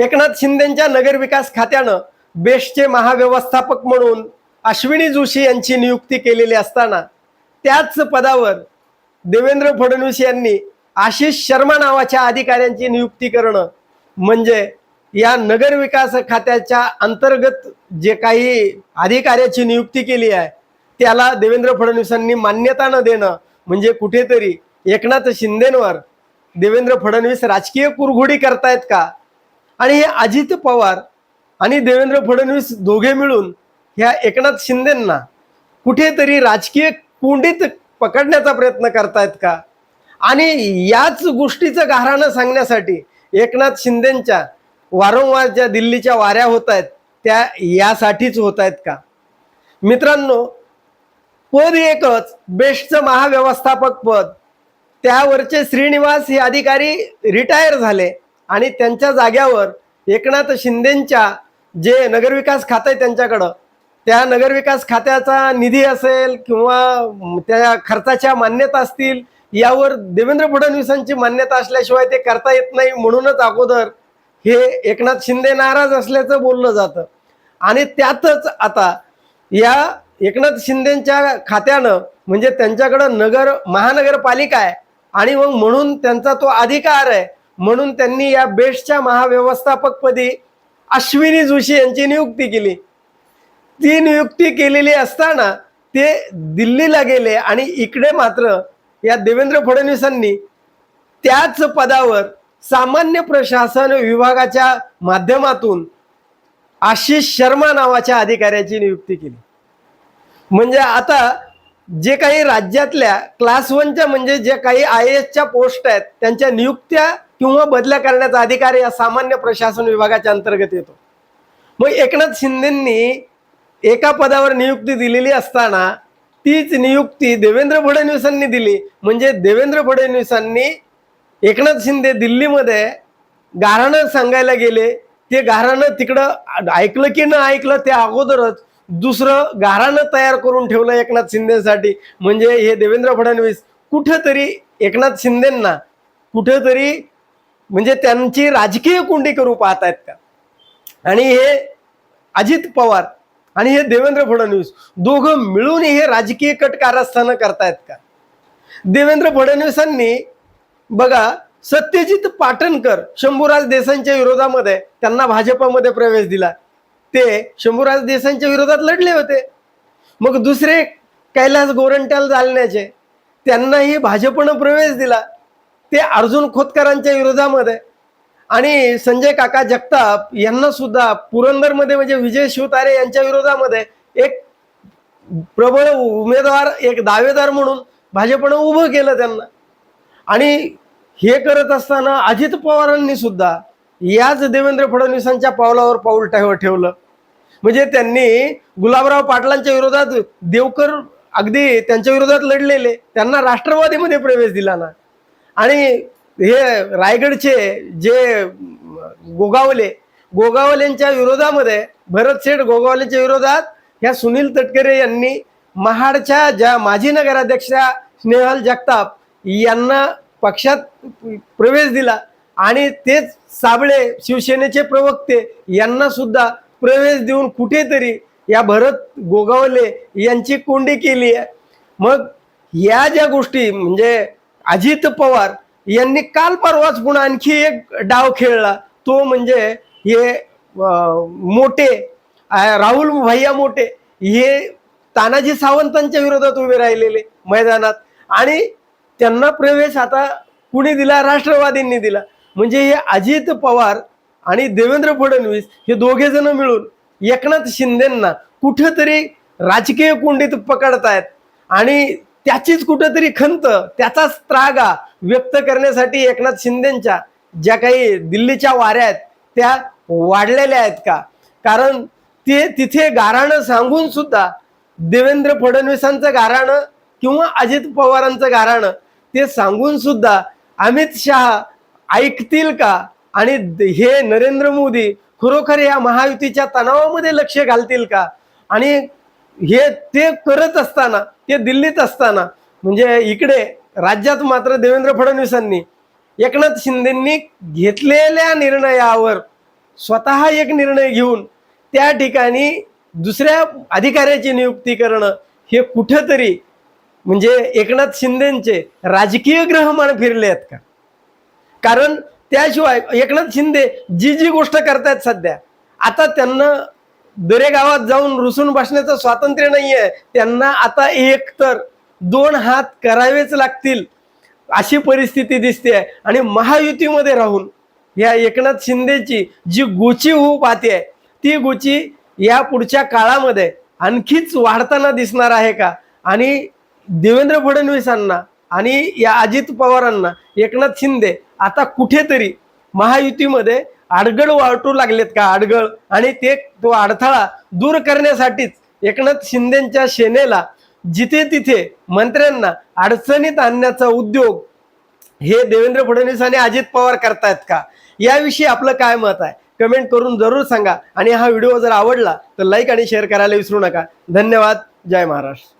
एकनाथ शिंदेच्या नगरविकास खात्यानं बेस्टचे महाव्यवस्थापक म्हणून अश्विनी जोशी यांची नियुक्ती केलेली असताना त्याच पदावर देवेंद्र फडणवीस यांनी आशिष शर्मा नावाच्या अधिकाऱ्यांची नियुक्ती करणं म्हणजे या नगरविकास खात्याच्या अंतर्गत जे काही अधिकाऱ्याची नियुक्ती केली आहे त्याला देवेंद्र फडणवीसांनी मान्यता न देणं म्हणजे कुठेतरी एकनाथ शिंदेंवर देवेंद्र फडणवीस राजकीय कुरघोडी करतायत का? आणि हे अजित पवार आणि देवेंद्र फडणवीस दोघे मिळून ह्या एकनाथ शिंदेंना कुठेतरी राजकीय कोंडीत पकडण्याचा प्रयत्न करतायत का? आणि याच गोष्टीचं गाऱ्हाणं सांगण्यासाठी एकनाथ शिंदेंच्या वारंवार ज्या दिल्लीच्या वाऱ्या होत आहेत त्या यासाठीच होत आहेत का? मित्रांनो पद एकच बेस्टचं महाव्यवस्थापक पद. त्यावरचे श्रीनिवास हे अधिकारी रिटायर झाले. आणि त्यांच्या जाग्यावर एकनाथ शिंदेंच्या जे नगरविकास खातं आहे त्यांच्याकडं त्या नगरविकास खात्याचा निधी असेल किंवा त्या खर्चाच्या मान्यता असतील यावर देवेंद्र फडणवीसांची मान्यता असल्याशिवाय ते करता येत नाही म्हणूनच अगोदर हे एकनाथ शिंदे नाराज असल्याचं बोललं जातं. आणि त्यातच आता या एकनाथ शिंदेच्या खात्यानं म्हणजे त्यांच्याकडं नगर महानगरपालिका आहे आणि मग म्हणून त्यांचा तो अधिकार आहे. म्हणून त्यांनी या बेस्टच्या महाव्यवस्थापकपदी अश्विनी जोशी यांची नियुक्ती केली. ती नियुक्ती केलेली असताना ते दिल्लीला गेले आणि इकडे मात्र या देवेंद्र फडणवीसांनी त्याच पदावर सामान्य प्रशासन विभागाच्या माध्यमातून आशिष शर्मा नावाच्या अधिकाऱ्याची नियुक्ती केली. म्हणजे आता जे काही राज्यातल्या क्लास वनच्या म्हणजे जे काही आय एसच्या पोस्ट आहेत त्यांच्या नियुक्त्या किंवा बदल्या करण्याचा अधिकार या सामान्य प्रशासन विभागाच्या अंतर्गत येतो. मग एकनाथ शिंदेंनी एका पदावर नियुक्ती दिलेली असताना तीच नियुक्ती देवेंद्र फडणवीसांनी दिली. म्हणजे देवेंद्र फडणवीसांनी एकनाथ शिंदे दिल्लीमध्ये गाऱ्हाणं सांगायला गेले. ते गाऱ्हाणं तिकडं ऐकलं की न ऐकलं त्या अगोदरच दुसरं गाराणं तयार करून ठेवलं एकनाथ शिंदेसाठी. म्हणजे हे देवेंद्र फडणवीस कुठंतरी एकनाथ शिंदेंना कुठंतरी म्हणजे त्यांची राजकीय कुंडी करू पाहत आहेत का आणि हे अजित पवार आणि हे देवेंद्र फडणवीस दोघं मिळून हे राजकीय कट कारस्थानं करतायत का? देवेंद्र फडणवीसांनी बघा सत्यजित पाटणकर शंभूराज देसाईंच्या विरोधामध्ये त्यांना भाजपमध्ये प्रवेश दिला. ते शंभूराज देसाईंच्या विरोधात लढले होते. मग दुसरे कैलास गोरंट्याल जालण्याचे त्यांनाही भाजपनं प्रवेश दिला. ते अर्जुन खोतकरांच्या विरोधामध्ये आणि संजय काका जगताप यांना सुद्धा पुरंदरमध्ये म्हणजे विजय शिवतारे यांच्या विरोधामध्ये एक प्रबळ उमेदवार एक दावेदार म्हणून भाजपनं उभं केलं त्यांना. आणि हे करत असताना अजित पवारांनी सुद्धा याच देवेंद्र फडणवीसांच्या पावलावर पाऊल ठेवलं. म्हणजे त्यांनी गुलाबराव पाटलांच्या विरोधात देवकर अगदी त्यांच्या विरोधात लढलेले. त्यांना राष्ट्रवादीमध्ये प्रवेश दिला ना. आणि हे रायगडचे जे गोगावले गोगावलेंच्या विरोधामध्ये भरत शेठ गोगावलेच्या विरोधात ह्या सुनील तटकरे यांनी महाडच्या ज्या माजी नगराध्यक्षा स्नेहल जगताप यांना पक्षात प्रवेश दिला. आणि तेच साबळे शिवसेनेचे प्रवक्ते यांना सुद्धा प्रवेश देऊन कुठेतरी या भरत गोगावले यांची कोंडी केली आहे. मग या ज्या गोष्टी म्हणजे अजित पवार यांनी काल परवाच पुन्हा आणखी एक डाव खेळला. तो म्हणजे हे मोठे राहुल भैया मोठे हे तानाजी सावंतांच्या विरोधात उभे राहिलेले मैदानात. आणि त्यांना प्रवेश आता कुणी दिला? राष्ट्रवादींनी दिला. म्हणजे हे अजित पवार आणि देवेंद्र फडणवीस हे दोघे जण मिळून एकनाथ शिंदेंना कुठंतरी राजकीय कोंडीत पकडतायत. आणि त्याचीच कुठंतरी खंत त्याचाच त्रागा व्यक्त करण्यासाठी एकनाथ शिंदेच्या ज्या काही दिल्लीच्या वाऱ्या आहेत त्या वाढलेल्या आहेत का? कारण ते तिथे गाराणं सांगून सुद्धा देवेंद्र फडणवीसांचं गाराणं किंवा अजित पवारांचं गाराणं ते सांगून सुद्धा अमित शहा ऐकतील का? आणि द- हे नरेंद्र मोदी खरोखर या महायुतीच्या तणावामध्ये लक्ष घालतील का? आणि हे ते करत असताना ते दिल्लीत असताना म्हणजे इकडे राज्यात मात्र देवेंद्र फडणवीसांनी एकनाथ शिंदेंनी घेतलेल्या निर्णयावर स्वतः एक निर्णय घेऊन त्या ठिकाणी दुसऱ्या अधिकाऱ्याची नियुक्ती करणं हे कुठंतरी म्हणजे एकनाथ शिंदेचे राजकीय ग्रहमान फिरले आहेत का? कारण त्याशिवाय एकनाथ शिंदे जी जी गोष्ट करतायत सध्या आता त्यांना दरे गावात जाऊन रुसून बसण्याचं स्वातंत्र्य नाही आहे त्यांना आता एक तर दोन हात करावेच लागतील अशी परिस्थिती दिसते आहे आणि महायुतीमध्ये राहून या एकनाथ शिंदेची जी गोची होऊ पाहते ती गोची या पुढच्या काळामध्ये आणखीच वाढताना दिसणार आहे का? आणि देवेंद्र फडणवीसांना आणि या अजित पवारांना एकनाथ शिंदे आता कुठेतरी महायुतीमध्ये आडगळ वाटू लागलेत का आडगळ? आणि ते तो अडथळा दूर करण्यासाठीच एकनाथ शिंदेच्या सेनेला जिथे तिथे मंत्र्यांना अडचणीत आणण्याचा उद्योग हे देवेंद्र फडणवीस आणि अजित पवार करतायत का? याविषयी आपलं काय मत आहे? कमेंट करून जरूर सांगा. आणि हा व्हिडिओ जर आवडला तर लाईक आणि शेअर करायला विसरू नका. धन्यवाद. जय महाराष्ट्र.